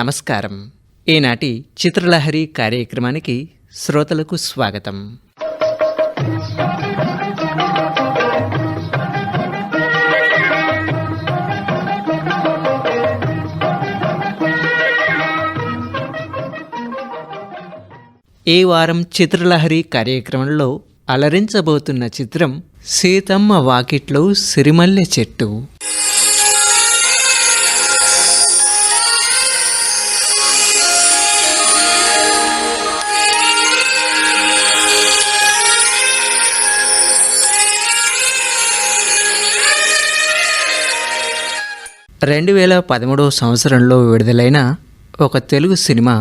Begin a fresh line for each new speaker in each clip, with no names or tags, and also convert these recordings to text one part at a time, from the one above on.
నమస్కారం ఈనాటి చిత్రలహరి కార్యక్రమానికి శ్రోతలకు స్వాగతం ఈ వారం చిత్రలహరి కార్యక్రమంలో అలరించబోతున్న చిత్రం సీతమ్మ వాకిట్లో సిరిమల్లె చెట్టు రెండు వేల పదమూడవ సంవత్సరంలో విడుదలైన ఒక తెలుగు సినిమా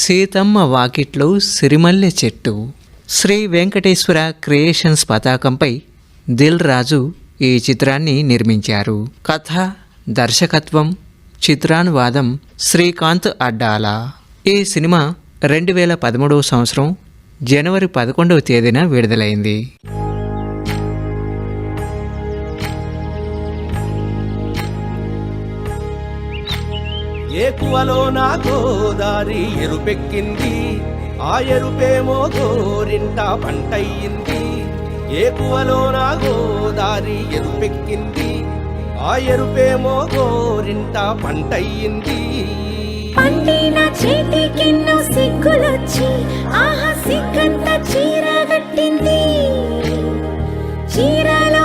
సీతమ్మ వాకిట్లో సిరిమల్లె చెట్టు శ్రీ వెంకటేశ్వర క్రియేషన్స్ పతాకంపై దిల్ రాజు ఈ చిత్రాన్ని నిర్మించారు కథ దర్శకత్వం చిత్రానువాదం శ్రీకాంత్ అడ్డాల ఈ సినిమా రెండు వేల పదమూడవ సంవత్సరం జనవరి పదకొండవ తేదీన విడుదలైంది ఏ కువలో నా గోదారి ఎరుపెక్కింది ఆ ఎరుపేమో గోరింట పంటయ్యింది ఏ కువలో నా గోదారి ఎరుపెక్కింది ఆ ఎరుపేమో గోరింట పంటయ్యింది పండిన చీరలో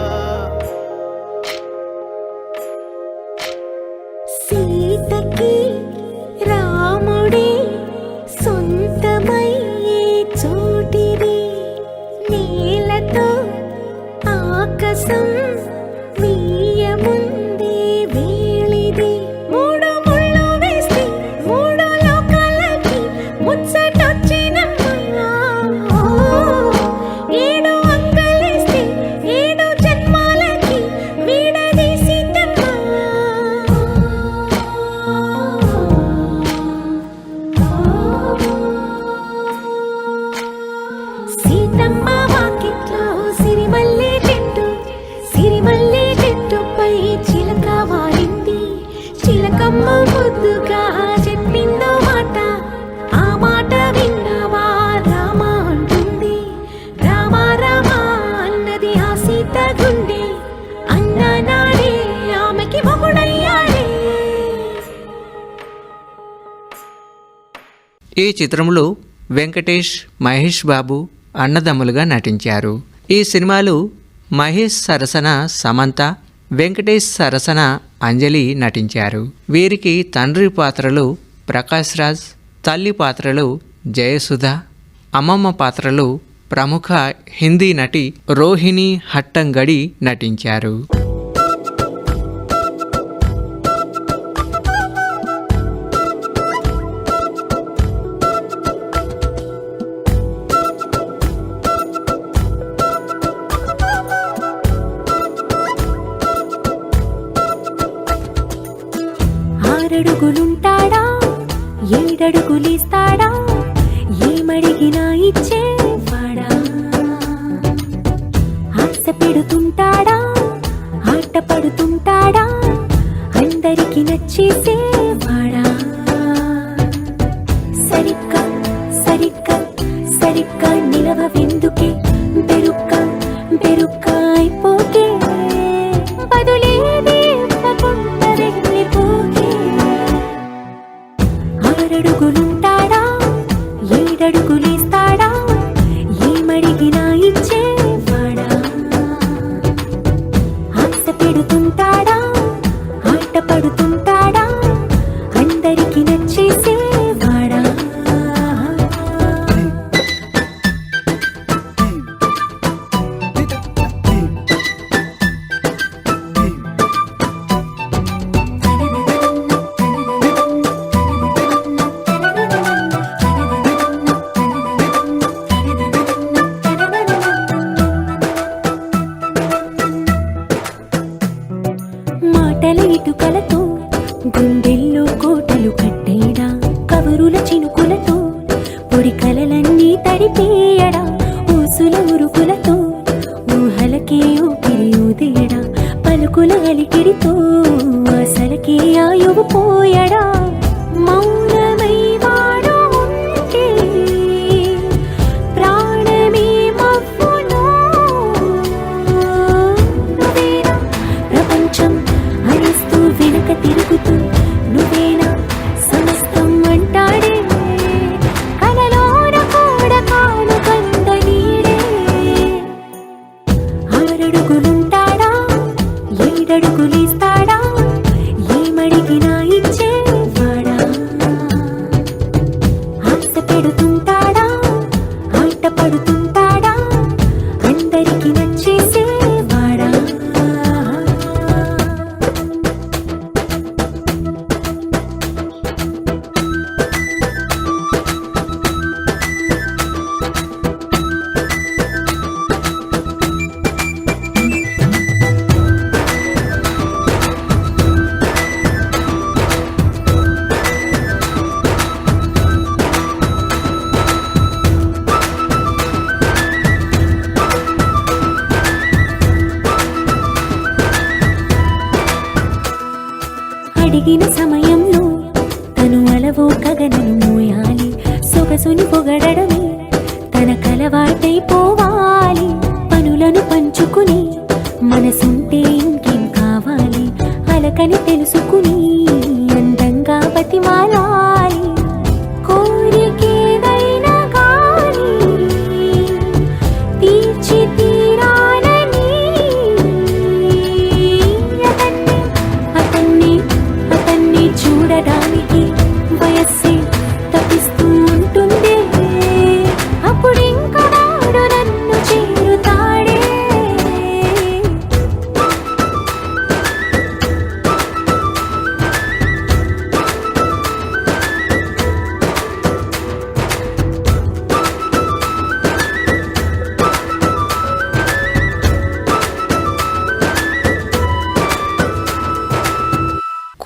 生。
ఈ చిత్రంలో వెంకటేష్ మహేష్ బాబు అన్నదమ్ములుగా నటించారు ఈ సినిమాలు మహేష్ సరసన సమంత వెంకటేష్ సరసన అంజలి నటించారు వీరికి తండ్రి పాత్రలు ప్రకాష్ రాజ్ తల్లి పాత్రలు జయసుధ అమ్మమ్మ పాత్రలు ప్రముఖ హిందీ నటి రోహిణి హట్టంగడి నటించారు ఏడడుగులుంటాడా ఏడడుగులేస్తాడా ఏమడిగినా ఇచ్చేవాడా ఆశ పెడుతుంటాడా ఆట పడుతుంటాడా అందరికి నచ్చేసే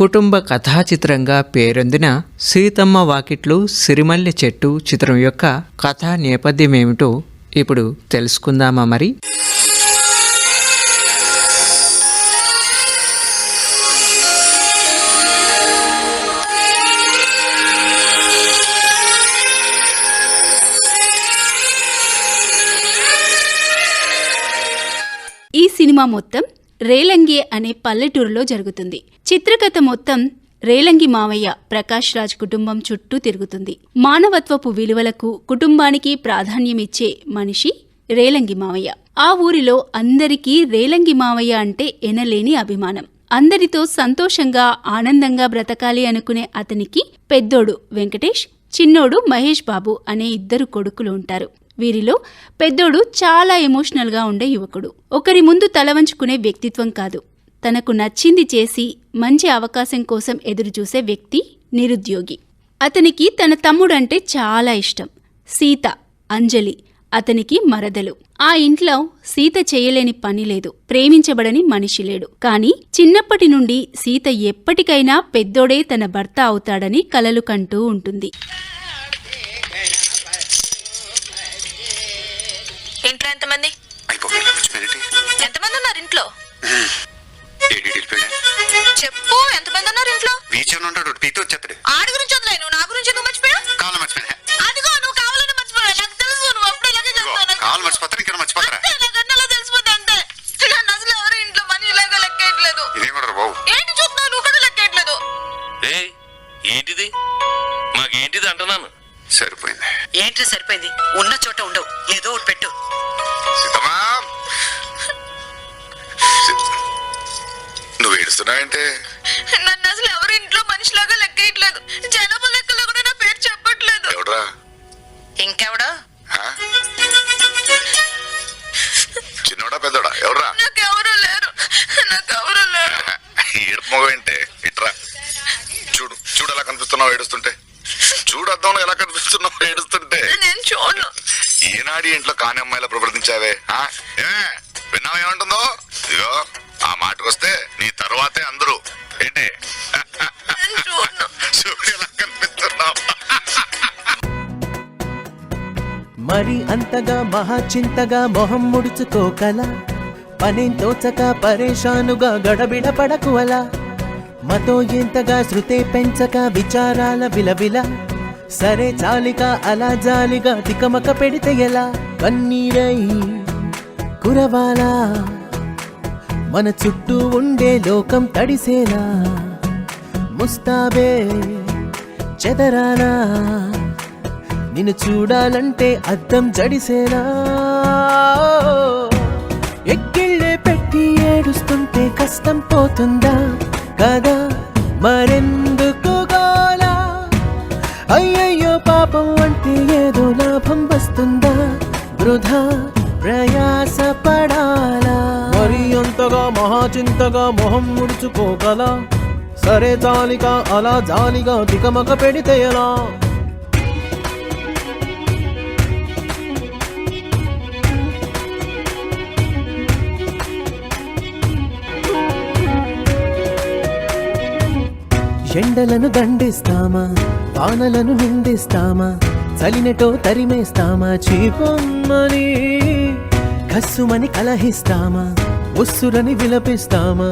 కుటుంబ కథా చిత్రంగా పేరొందిన సీతమ్మ వాకిట్లు సిరిమల్లి చెట్టు చిత్రం యొక్క కథా నేపథ్యమేమిటో ఇప్పుడు తెలుసుకుందామా మరి
ఈ సినిమా మొత్తం రేలంగి అనే పల్లెటూరులో జరుగుతుంది చిత్రకథ మొత్తం రేలంగి మావయ్య ప్రకాష్ రాజ్ కుటుంబం చుట్టూ తిరుగుతుంది మానవత్వపు విలువలకు కుటుంబానికి ప్రాధాన్యమిచ్చే మనిషి రేలంగి మావయ్య ఆ ఊరిలో అందరికీ రేలంగి మావయ్య అంటే ఎనలేని అభిమానం అందరితో సంతోషంగా ఆనందంగా బ్రతకాలి అనుకునే అతనికి పెద్దోడు వెంకటేష్ చిన్నోడు మహేష్ బాబు అనే ఇద్దరు కొడుకులు ఉంటారు వీరిలో పెద్దోడు చాలా ఎమోషనల్గా ఉండే యువకుడు ఒకరి ముందు తలవంచుకునే వ్యక్తిత్వం కాదు తనకు నచ్చింది చేసి మంచి అవకాశం కోసం ఎదురుచూసే వ్యక్తి నిరుద్యోగి అతనికి తన తమ్ముడంటే చాలా ఇష్టం సీత అంజలి అతనికి మరదలు ఆ ఇంట్లో సీత చేయలేని పని లేదు ప్రేమించబడని మనిషి లేడు కాని చిన్నప్పటి నుండి సీత ఎప్పటికైనా పెద్దోడే తన భర్త అవుతాడని కలలు కంటూ ఉంటుంది
ఇంట్లో
చెప్పు ఎంతమంది
ఉన్నారు ఇంట్లో వీచ్ ఉన్నాడు పీకి వచ్చేస్తాడు
ఆడి గురించి వదిలే నువ్వు
నా గురించి ఎందుకు మర్చిపోయా
కాలం మర్చిపోయా
మరి అంతగా మహా చింతగా మొహం ముడుచుకోకల పని తోచక పరేషానుగా గడబిడ పడకు అలా మతో ఎంతగా శృతే పెంచక విచారాల విలవిల సరే చాలిక అలా జాలిగా తికమక పెడితే ఎలా కన్నీరై కురవాలా మన చుట్టూ ఉండే లోకం తడిసేలా ముస్తాబే చెదరానా నిన్ను చూడాలంటే అద్దం జడిసేనా ఎక్కిళ్ళే పెట్టి ఏడుస్తుంటే కష్టం పోతుందా కదా మరెందుకు గోలా అయ్యయ్యో పాపం అంటే ఏదో లాభం వస్తుందా వృధా ప్రయాస పడాలా
మరి అంతగా మహాచింతగా మొహం ముడుచుకోగల సరే జాలిగా అలా జాలిగా దిగమగ పెడితే ఎలా
ఎండలను దండిస్తామా వానలను నిందిస్తామా చలినటో తరిమేస్తామా చీపమ్మని కస్సుమని కలహిస్తామా ఒస్సురని విలపిస్తామా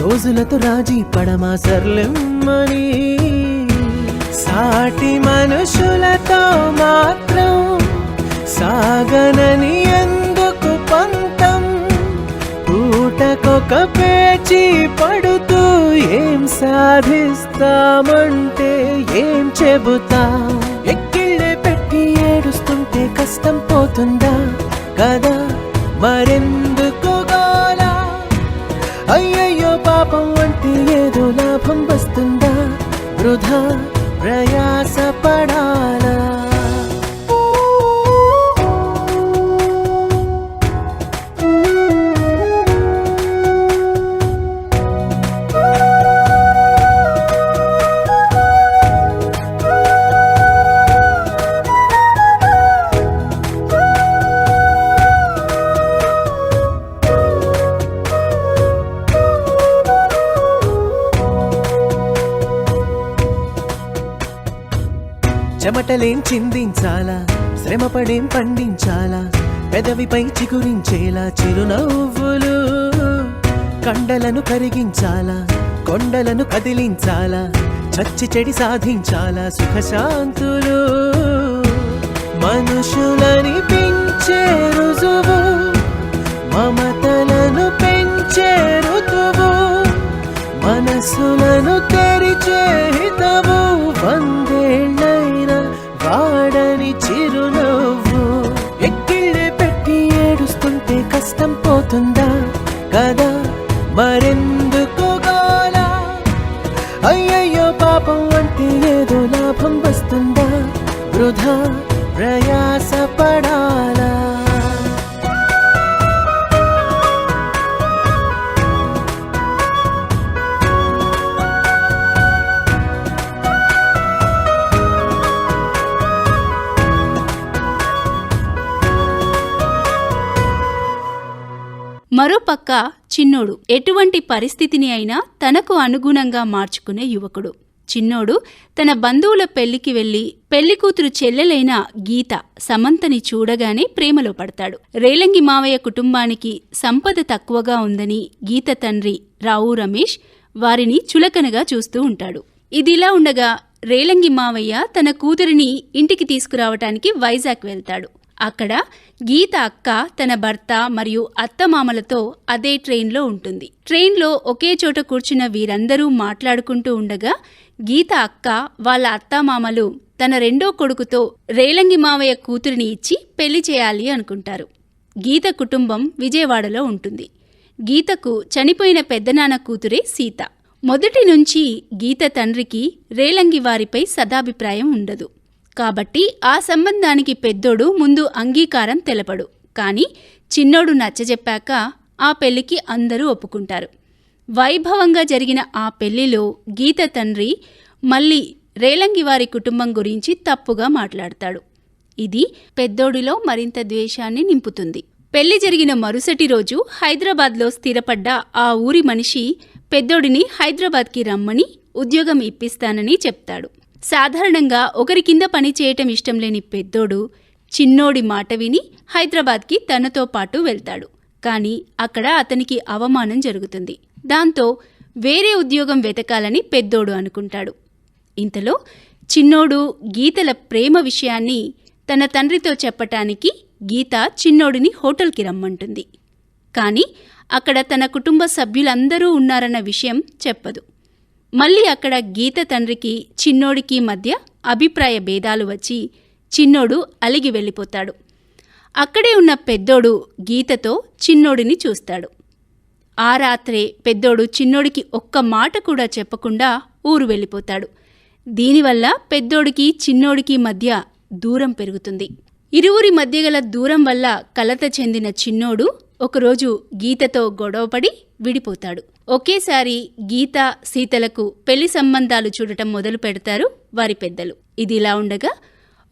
రోజులతో రాజీ పడమా సర్లెమ్మని సాటి మనుషులతో మాత్రం సాగనని ఎందుకు పంతం పూటకొక పేచి పడు ఏం సాధిస్తామంటే ఏం చెబుతా ఎక్కిళ్ళే పెట్టి ఏడుస్తుంటే కష్టం పోతుందా కదా మరెందుకు అయ్యయ్యో పాపం అంటే ఏదో లాభం వస్తుందా వృధా
చిందించాలా శ్రమపడేం పండించాలా పెదవిపై చిగురించేలా చిరునవ్వులు కండలను కరిగించాలా కొండలను కదిలించాలా చచ్చి చెడి సాధించాలా సుఖశాంతులు మనుషులని పెంచే గుర్తుందా కదా మరెంత
చిన్నోడు ఎటువంటి పరిస్థితిని అయినా తనకు అనుగుణంగా మార్చుకునే యువకుడు చిన్నోడు తన బంధువుల పెళ్లికి వెళ్లి పెళ్లికూతురు చెల్లెలైన గీత సమంతని చూడగానే ప్రేమలో పడతాడు రేలంగి మావయ్య కుటుంబానికి సంపద తక్కువగా ఉందని గీత తండ్రి రావు రమేష్ వారిని చులకనగా చూస్తూ ఉంటాడు ఇదిలా ఉండగా రేలంగి మావయ్య తన కూతురిని ఇంటికి తీసుకురావటానికి వైజాగ్ వెళ్తాడు అక్కడ గీత అక్క తన భర్త మరియు అత్తమామలతో అదే ట్రైన్లో ఉంటుంది ట్రైన్లో ఒకే చోట కూర్చున్న వీరందరూ మాట్లాడుకుంటూ ఉండగా గీత అక్క వాళ్ళ అత్తమామలు తన రెండో కొడుకుతో రేలంగి మావయ్య కూతురిని ఇచ్చి పెళ్లి చేయాలి అనుకుంటారు గీత కుటుంబం విజయవాడలో ఉంటుంది గీతకు చనిపోయిన పెద్దనాన్న కూతురే సీత మొదటి నుంచి గీత తండ్రికి రేలంగి వారిపై సదాభిప్రాయం ఉండదు కాబట్టి ఆ సంబంధానికి పెద్దోడు ముందు అంగీకారం తెలపడు కానీ చిన్నోడు నచ్చజెప్పాక ఆ పెళ్లికి అందరూ ఒప్పుకుంటారు వైభవంగా జరిగిన ఆ పెళ్లిలో గీత తండ్రి మళ్ళీ రేలంగి వారి కుటుంబం గురించి తప్పుగా మాట్లాడతాడు ఇది పెద్దోడిలో మరింత ద్వేషాన్ని నింపుతుంది పెళ్లి జరిగిన మరుసటి రోజు హైదరాబాద్లో స్థిరపడ్డ ఆ ఊరి మనిషి పెద్దోడిని హైదరాబాద్కి రమ్మని ఉద్యోగం ఇప్పిస్తానని చెప్తాడు సాధారణంగా ఒకరి కింద పని చేయటం ఇష్టం లేని పెద్దోడు చిన్నోడి మాట విని హైదరాబాద్కి తనతో పాటు వెళ్తాడు కానీ అక్కడ అతనికి అవమానం జరుగుతుంది దాంతో వేరే ఉద్యోగం వెతకాలని పెద్దోడు అనుకుంటాడు ఇంతలో చిన్నోడు గీతల ప్రేమ విషయాన్ని తన తండ్రితో చెప్పటానికి గీత చిన్నోడిని హోటల్కి రమ్మంటుంది కానీ అక్కడ తన కుటుంబ సభ్యులందరూ ఉన్నారన్న విషయం చెప్పదు మళ్ళీ అక్కడ గీత తండ్రికి చిన్నోడికి మధ్య అభిప్రాయ భేదాలు వచ్చి చిన్నోడు అలిగి వెళ్ళిపోతాడు అక్కడే ఉన్న పెద్దోడు గీతతో చిన్నోడిని చూస్తాడు ఆ రాత్రే పెద్దోడు చిన్నోడికి ఒక్క మాట కూడా చెప్పకుండా ఊరు వెళ్ళిపోతాడు దీనివల్ల పెద్దోడికి చిన్నోడికి మధ్య దూరం పెరుగుతుంది ఇరువురి మధ్య గల దూరం వల్ల కలత చెందిన చిన్నోడు ఒకరోజు గీతతో గొడవపడి విడిపోతాడు ఒకేసారి గీత సీతలకు పెళ్లి సంబంధాలు చూడటం మొదలు పెడతారు వారి పెద్దలు ఇదిలా ఉండగా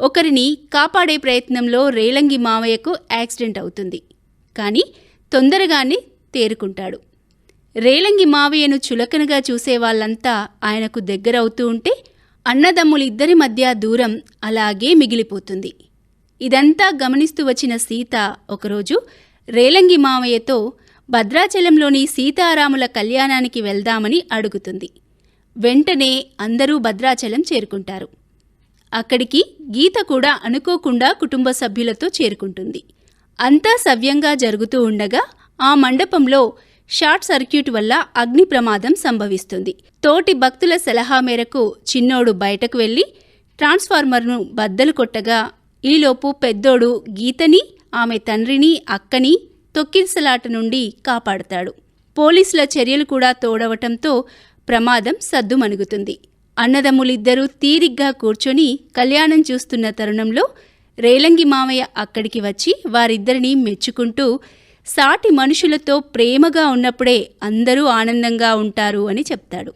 ఒకరిని కాపాడే ప్రయత్నంలో రేలంగి మావయ్యకు యాక్సిడెంట్ అవుతుంది కానీ తొందరగానే తేరుకుంటాడు రేలంగి మావయ్యను చులకనగా చూసే వాళ్ళంతా ఆయనకు దగ్గరవుతూ ఉంటే అన్నదమ్ములిద్దరి మధ్య దూరం అలాగే మిగిలిపోతుంది ఇదంతా గమనిస్తూ వచ్చిన సీత ఒకరోజు రేలంగి మామయ్యతో భద్రాచలంలోని సీతారాముల కళ్యాణానికి వెళ్దామని అడుగుతుంది వెంటనే అందరూ భద్రాచలం చేరుకుంటారు అక్కడికి గీత కూడా అనుకోకుండా కుటుంబ సభ్యులతో చేరుకుంటుంది అంతా సవ్యంగా జరుగుతూ ఉండగా ఆ మండపంలో షార్ట్ సర్క్యూట్ వల్ల అగ్ని ప్రమాదం సంభవిస్తుంది తోటి భక్తుల సలహా మేరకు చిన్నోడు బయటకు వెళ్ళి ట్రాన్స్ఫార్మర్ను బద్దలు కొట్టగా ఈలోపు పెద్దోడు గీతని ఆమె తండ్రిని అక్కని తొక్కిసలాట నుండి కాపాడతాడు పోలీసుల చర్యలు కూడా తోడవటంతో ప్రమాదం సద్దుమణుగుతుంది అన్నదమ్ములిద్దరూ తీరిగ్గా కూర్చొని కళ్యాణం చూస్తున్న తరుణంలో రేలంగి మామయ్య అక్కడికి వచ్చి వారిద్దరినీ మెచ్చుకుంటూ సాటి మనుషులతో ప్రేమగా ఉన్నప్పుడే అందరూ ఆనందంగా ఉంటారు అని చెప్తాడు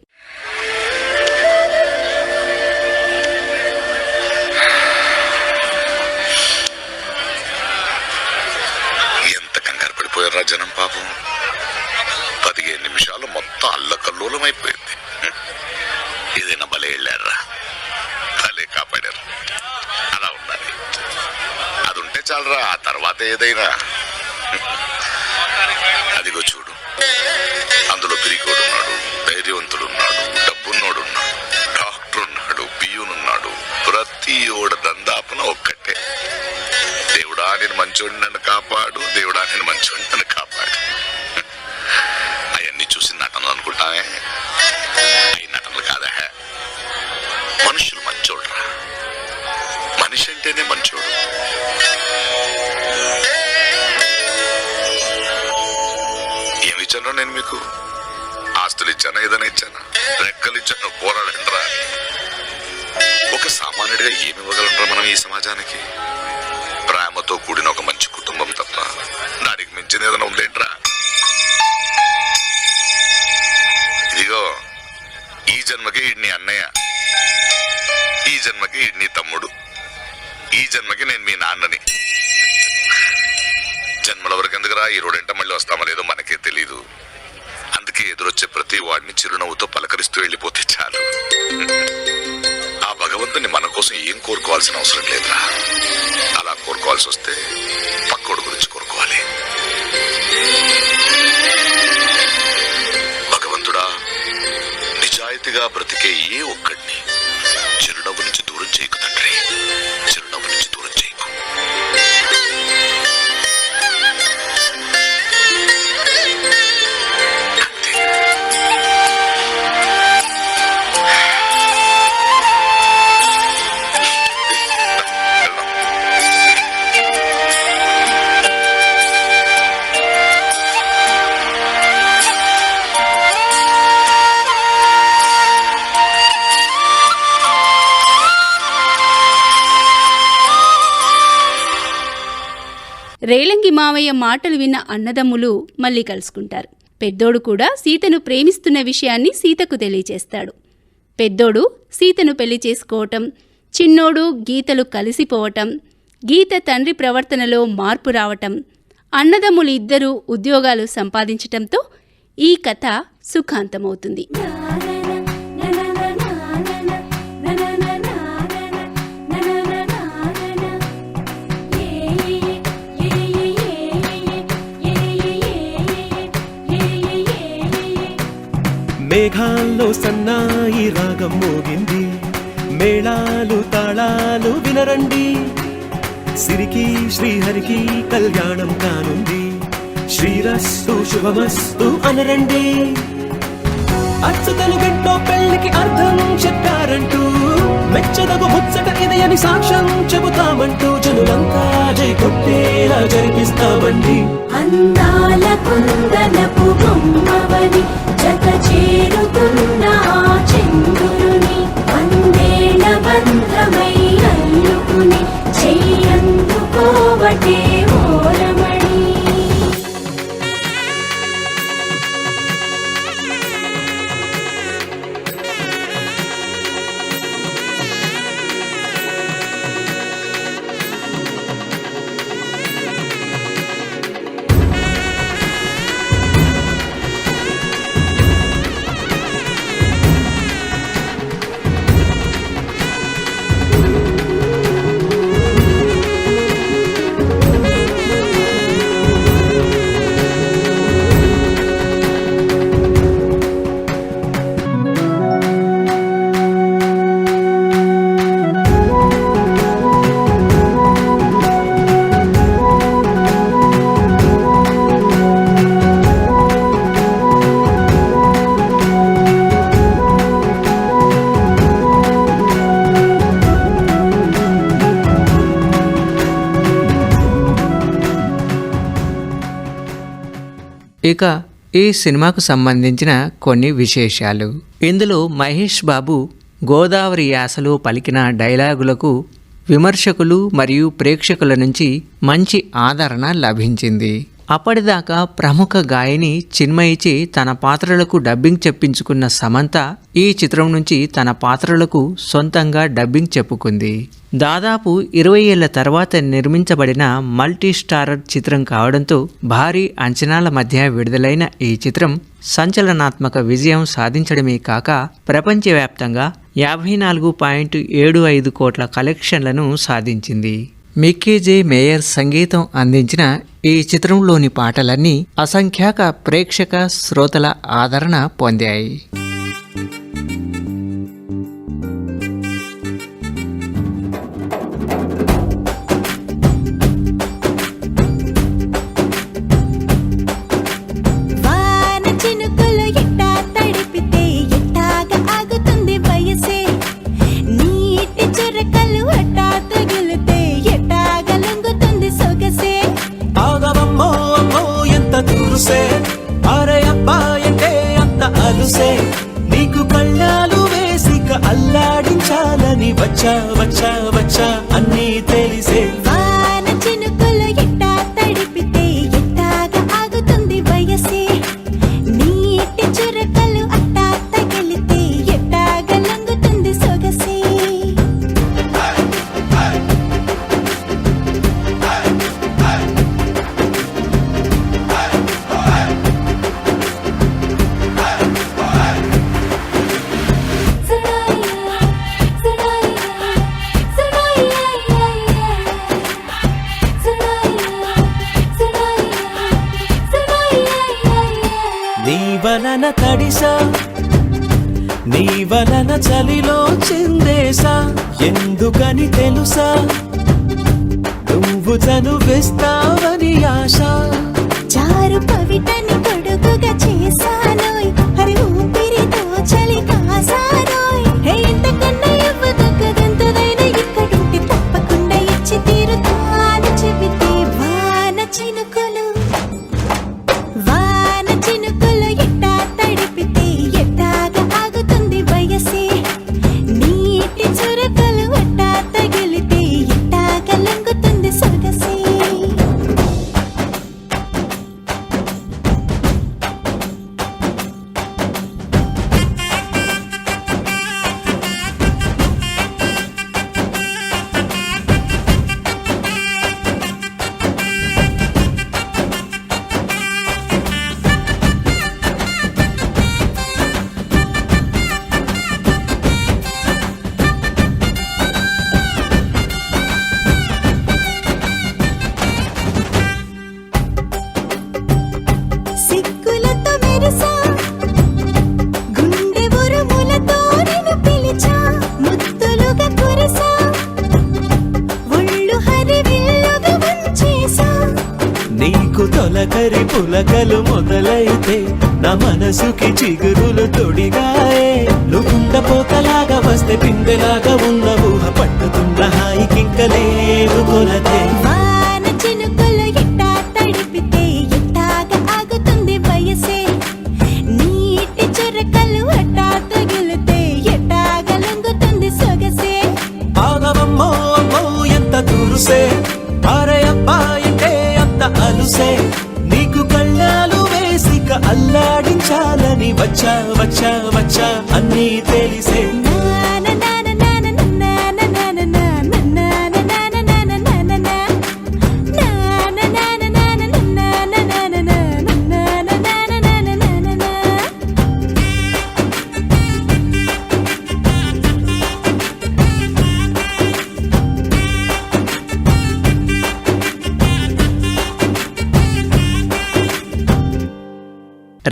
అర్థమైపోయింది ఏదైనా భలే వెళ్ళారా బలే కాపాడారు అలా ఉండాలి అది ఉంటే చాలరా ఆ తర్వాత ఏదైనా అదిగో చూడు అందులో పిరికోడు ఉన్నాడు ధైర్యవంతుడు ఉన్నాడు డబ్బున్నోడు ఉన్నాడు డాక్టర్ ఉన్నాడు బియ్యనున్నాడు ప్రతి ఓడ దందాపున ఒక్కటే దేవుడా నేను మంచోడిని నన్ను కాపాడు దేవుడా నేను మంచోడిని మనిషి అంటేనే మంచోడు ఏమి నేను మీకు ఆస్తులు ఇచ్చాను ఏదైనా ఇచ్చాను రెక్కలు ఇచ్చాను పోరాడంట్రా ఒక సామాన్యుడిగా ఏమి ఇవ్వగలంట్రా మనం ఈ సమాజానికి ప్రేమతో కూడిన ఒక మంచి కుటుంబం తప్ప నాడికి మించిన ఏదైనా ఉందేంట్రా ఇదిగో ఈ జన్మకి ఇడ్ని అన్నయ్య ఈ జన్మకి ఇడ్ని తమ్ముడు ఈ జన్మకి నేను మీ నాన్నని జన్మల వరకు ఎందుకురా ఈ రోడ్డంట మళ్ళీ వస్తామో లేదో మనకే తెలీదు అందుకే ఎదురొచ్చే ప్రతి వాడిని చిరునవ్వుతో పలకరిస్తూ వెళ్ళిపోతే చాలు ఆ భగవంతుని మన కోసం ఏం కోరుకోవాల్సిన అవసరం లేదురా అలా కోరుకోవాల్సి వస్తే పక్కోడు గురించి కోరుకోవాలి భగవంతుడా నిజాయితీగా బ్రతికే ఏ ఒక్కడిని చిరునవ్వు నుంచి దూరం చేయకు తండ్రి చిరునవ్వుని
రేలంగి మావయ్య మాటలు విన్న అన్నదమ్ములు మళ్ళీ కలుసుకుంటారు పెద్దోడు కూడా సీతను ప్రేమిస్తున్న విషయాన్ని సీతకు తెలియచేస్తాడు పెద్దోడు సీతను పెళ్లి చేసుకోవటం చిన్నోడు గీతలు కలిసిపోవటం గీత తండ్రి ప్రవర్తనలో మార్పు రావటం అన్నదమ్ములు ఇద్దరూ ఉద్యోగాలు సంపాదించటంతో ఈ కథ సుఖాంతమవుతుంది
మేఘాల్లో సన్నాయి రాగం మోగింది మేళాలు తాళాలు వినరండి సిరికి శ్రీహరికి కళ్యాణం కానుంది శ్రీరస్తు శుభమస్తు అనరండి అచ్చతలు గంటో పెళ్లికి అర్థం చెప్పారంటూ మెచ్చదగు ముచ్చట ఇదయని సాక్ష్యం చెబుతామంటూ జనులంతా జై కొట్టేలా జరిపిస్తామండి
అందాల కుందలపు బొమ్మవని జత చేరుకున్న చంద్రుని అందేళ బంధమై అల్లుకుని చెయ్యందుకోవటే ఓరమ
ఇక ఈ సినిమాకు సంబంధించిన కొన్ని విశేషాలు ఇందులో మహేష్ బాబు గోదావరి యాసలో పలికిన డైలాగులకు విమర్శకులు మరియు ప్రేక్షకుల నుంచి మంచి ఆదరణ లభించింది అప్పటిదాకా ప్రముఖ గాయని చిన్మయిచి తన పాత్రలకు డబ్బింగ్ చెప్పించుకున్న సమంత ఈ చిత్రం నుంచి తన పాత్రలకు సొంతంగా డబ్బింగ్ చెప్పుకుంది దాదాపు ఇరవై ఏళ్ల తర్వాత నిర్మించబడిన మల్టీ స్టారర్ చిత్రం కావడంతో భారీ అంచనాల మధ్య విడుదలైన ఈ చిత్రం సంచలనాత్మక విజయం సాధించడమే కాక ప్రపంచవ్యాప్తంగా యాభై నాలుగు పాయింట్ ఏడు ఐదు కోట్ల కలెక్షన్లను సాధించింది మిక్కీజే మేయర్ సంగీతం అందించిన ఈ చిత్రంలోని పాటలన్నీ అసంఖ్యాక ప్రేక్షక శ్రోతల ఆదరణ పొందాయి
మురుసే అరే అంటే అంత అలుసే నీకు కళ్ళాలు వేసిక అల్లాడించాలని వచ్చా వచ్చా వచ్చా అన్నీ తెలిసే
బహుశా నువ్వు చనువిస్తా
మనసుకి
చాలని వచ్చా వచ్చా వచ్చా అన్నీ తెలిసే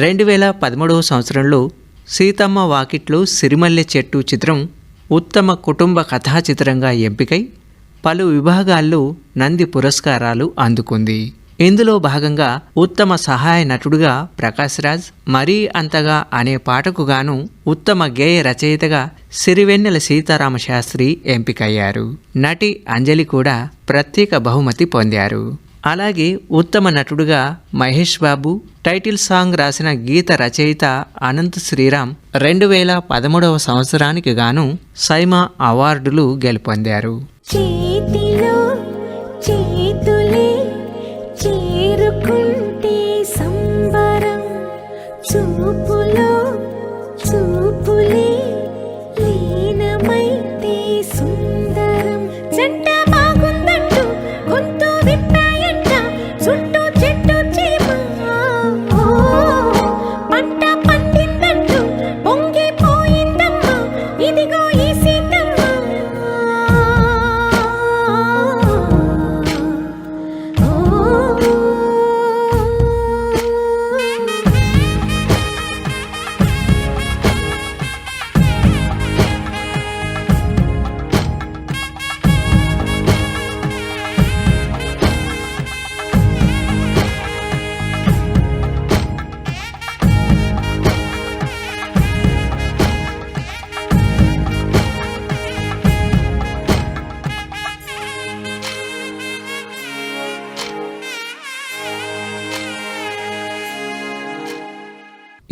రెండు వేల పదమూడవ సంవత్సరంలో సీతమ్మ వాకిట్లు సిరిమల్లె చెట్టు చిత్రం ఉత్తమ కుటుంబ కథా చిత్రంగా ఎంపికై పలు విభాగాల్లో నంది పురస్కారాలు అందుకుంది ఇందులో భాగంగా ఉత్తమ సహాయ నటుడుగా ప్రకాశ్ రాజ్ మరీ అంతగా అనే పాటకు గాను ఉత్తమ గేయ రచయితగా సిరివెన్నెల సీతారామ శాస్త్రి ఎంపికయ్యారు నటి అంజలి కూడా ప్రత్యేక బహుమతి పొందారు అలాగే ఉత్తమ నటుడుగా మహేష్ బాబు టైటిల్ సాంగ్ రాసిన గీత రచయిత అనంత్ శ్రీరామ్ రెండు వేల పదమూడవ సంవత్సరానికి గాను సైమా అవార్డులు గెలుపొందారు